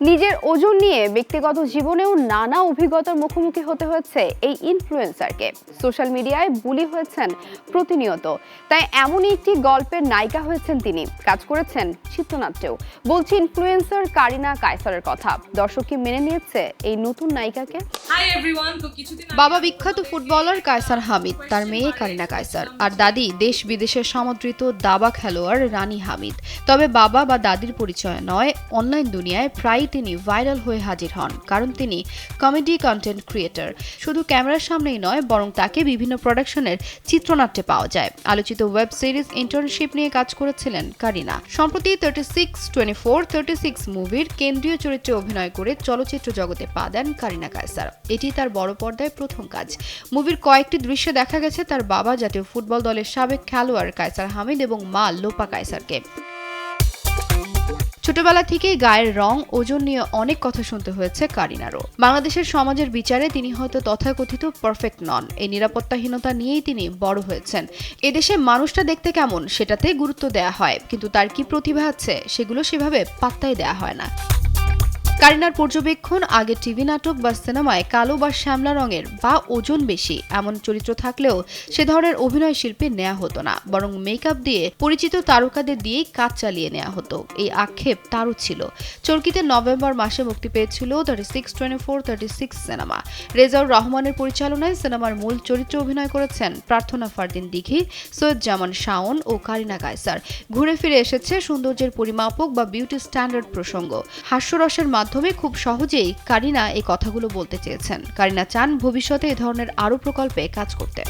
নিজের ওজন নিয়ে ব্যক্তিগত জীবনেও নানা অভিজ্ঞতার মুখোমুখি হতে হয়েছে এই ইনফ্লুয়েন্সারকে সোশ্যাল মিডিয়ায় বুলি হয়েছেন প্রতিনিয়ত। তাই এমনই একটি গল্পের নায়িকা হয়েছেন তিনি। কাজ করেছেন চিত্রনাট্যেও। বলছি ইনফ্লুয়েন্সার কারিনা কায়সারের কথা। দর্শক কি মেনে নিয়েছে এই নতুন নায়িকাকে? হাই এভরিওয়ান তো কিছুদিন আগে বাবা বিখ্যাত ফুটবলার কায়সার হামিদ তার মেয়ে কারিনা কায়সার আর দাদি দেশ বিদেশের সমাদৃত দাবা খেলোয়াড় রানী হামিদ। তবে বাবা বা দাদির পরিচয় নয় অনলাইন দুনিয়ায় প্রায়ই তিনি ভাইরাল হয়ে হাজির হন, কারণ তিনি কমেডি কন্টেন্ট ক্রিয়েটর শুধু ক্যামেরার সামনেই নয়, বরং তাকে বিভিন্ন প্রোডাকশনের চিত্রনাট্যে পাওয়া যায়। আলোচিত ওয়েব সিরিজ ইন্টার্নশিপ নিয়ে কাজ করেছিলেন কারিনা। সম্প্রতি thirty six twenty four thirty six মুভির কেন্দ্রীয় চরিত্রে অভিনয় করে চলচ্চিত্র জগতে পা দেন কারিনা কায়সার। এটি তার বড় পর্দায় প্রথম কাজ। মুভির কয়েকটি দৃশ্য দেখা গেছে তার বাবা জাতীয় ফুটবল দলের সাবেক খেলোয়াড় কায়সার হামিদ এবং মা লোপা কায়সারকে। ছোটবেলা থেকেই গায়ের রং, ওজন নিয়ে অনেক কথা শুনতে হয়েছে কারিনারও। বাংলাদেশের সমাজের বিচারে তিনি হয়তো তথাকথিত পারফেক্ট নন। এই নিরাপত্তাহীনতা নিয়েই তিনি বড় হয়েছেন। এদেশে মানুষটা দেখতে কেমন সেটাতে গুরুত্ব দেয়া হয়। কিন্তু তার কি প্রতিভা আছে, সেগুলো সেভাবে পাত্তাই দেয়া হয় না। কারিনার পর্যবেক্ষণ, আগে টিভি নাটক বা সিনেমায় কালো বা শ্যামলা রঙের বা ওজন বেশি এমন চরিত্র থাকলেও সে ধরনের অভিনয় শিল্পে নেওয়া হতো না। বরং মেকআপ দিয়ে পরিচিত তারকাদের দিয়েই কাজ চালিয়ে নেওয়া হতো। এই আক্ষেপ তারও ছিল। চরকিতে নভেম্বর মাসে মুক্তি পেয়েছিল thirty six twenty four thirty six cinema Rezaur রহমানের পরিচালনায় সিনেমার মূল চরিত্রে অভিনয় করেছেন প্রার্থনা ফারদিন দিঘি সৈয়দ জামান শাওন ও কারিনা কায়সার। ঘুরে ফিরে এসেছে সৌন্দর্যের পরিমাপক বা বিউটি স্ট্যান্ডার্ড প্রসঙ্গ। হাস্যরসের মাধ্যমে খুব সহজেই কারিনা এই কথাগুলো বলতে চেয়েছেন। কারিনা চান ভবিষ্যতে এ ধরনের আরও প্রকল্পে কাজ করতে।